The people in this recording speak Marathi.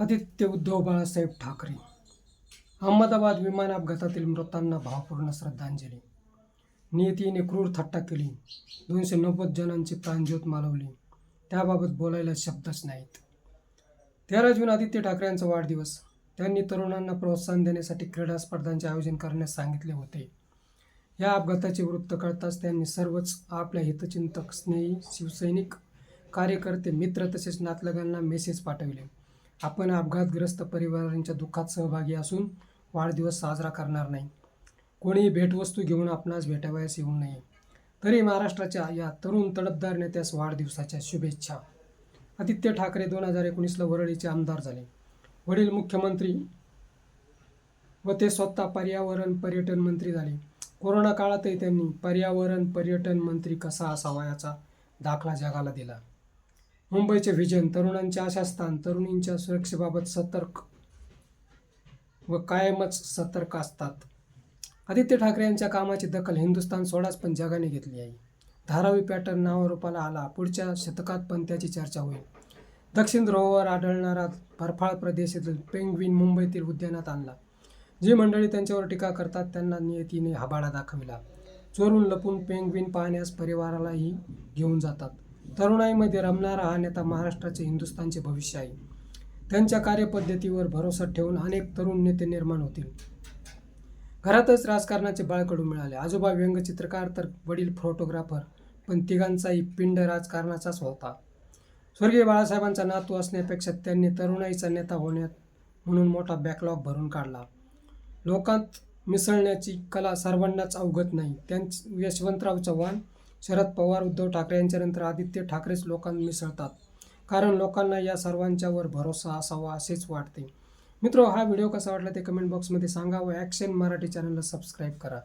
आदित्य उद्धव बाळासाहेब ठाकरे. अहमदाबाद विमान अपघातातील मृतांना भावपूर्ण श्रद्धांजली. नियतीने क्रूर थट्टा केली. दोनशे नव्वद जणांची प्राणज्योत मालवली. त्याबाबत बोलायला शब्दच नाहीत. तेरा जून आदित्य ठाकरे यांचा वाढदिवस. त्यांनी तरुणांना प्रोत्साहन देण्यासाठी क्रीडा स्पर्धांचे आयोजन करण्यास सांगितले होते. या अपघाताचे वृत्त कळताच त्यांनी सर्वच आपल्या हितचिंतक स्नेही शिवसैनिक कार्यकर्ते मित्र तसेच नातलगांना मेसेज पाठविले. आपण अपघातग्रस्त परिवारांच्या दुःखात सहभागी असून वाढदिवस साजरा करणार नाही. कोणीही भेटवस्तू घेऊन आपणास भेटावयास येऊ नये. तरी महाराष्ट्राच्या या तरुण तडफदार नेत्यास वाढदिवसाच्या शुभेच्छा. आदित्य ठाकरे दोन हजार एकोणीसला वरळीचे आमदार झाले. वडील मुख्यमंत्री व ते स्वतः पर्यावरण पर्यटन मंत्री झाले. कोरोना काळातही त्यांनी पर्यावरण पर्यटन मंत्री कसा असावा याचा दाखला जगाला दिला. मुंबईचे व्हिजन तरुणांचे आशास्थान तरुणींच्या सुरक्षेबाबत सतर्क व कायमच सतर्क असतात. आदित्य ठाकरे यांच्या कामाची दखल हिंदुस्थान सोडाच पण जगाने घेतली आहे. धारावी पॅटर्न नावारूपाला आला. पुढच्या शतकात पण त्याची चर्चा होईल. दक्षिण ध्रुवावर आढळणारा बर्फाळ प्रदेशातील पेंग्विन मुंबईतील उद्यानात आणला. जी मंडळी त्यांच्यावर टीका करतात त्यांना नियतीने हबाडा दाखविला. चोरून लपून पेंग्विन पाहण्यास परिवारालाही घेऊन जातात. तरुणाईमध्ये रमणारा हा नेता महाराष्ट्राचे हिंदुस्थानचे भविष्य आहे. त्यांच्या कार्यपद्धतीवर भरोसा ठेवून अनेक तरुण नेते निर्माण होतील. घरातच राजकारणाचे बाळकडू मिळाले. आजोबा व्यंगचित्रकार तर वडील फोटोग्राफर पण तिघांचाही पिंड राजकारणाचाच होता. स्वर्गीय बाळासाहेबांचा नातू असण्यापेक्षा त्यांनी तरुणाईचा नेता होण्यात म्हणून मोठा बॅकलॉग भरून काढला. लोकांत मिसळण्याची कला सर्वांनाच अवगत नाही. त्यांच यशवंतराव चव्हाण शरद पवार उद्धव ठाकरे यांच्यानंतर आदित्य ठाकरेच लोकांना मिसळतात. कारण लोकांना या सर्वांच्यावर भरोसा असावा असेच वाटते. मित्र हा व्हिडिओ कसा वाटला ते कमेंट बॉक्समध्ये सांगा व ॲक्शन मराठी चॅनलला सबस्क्राईब करा.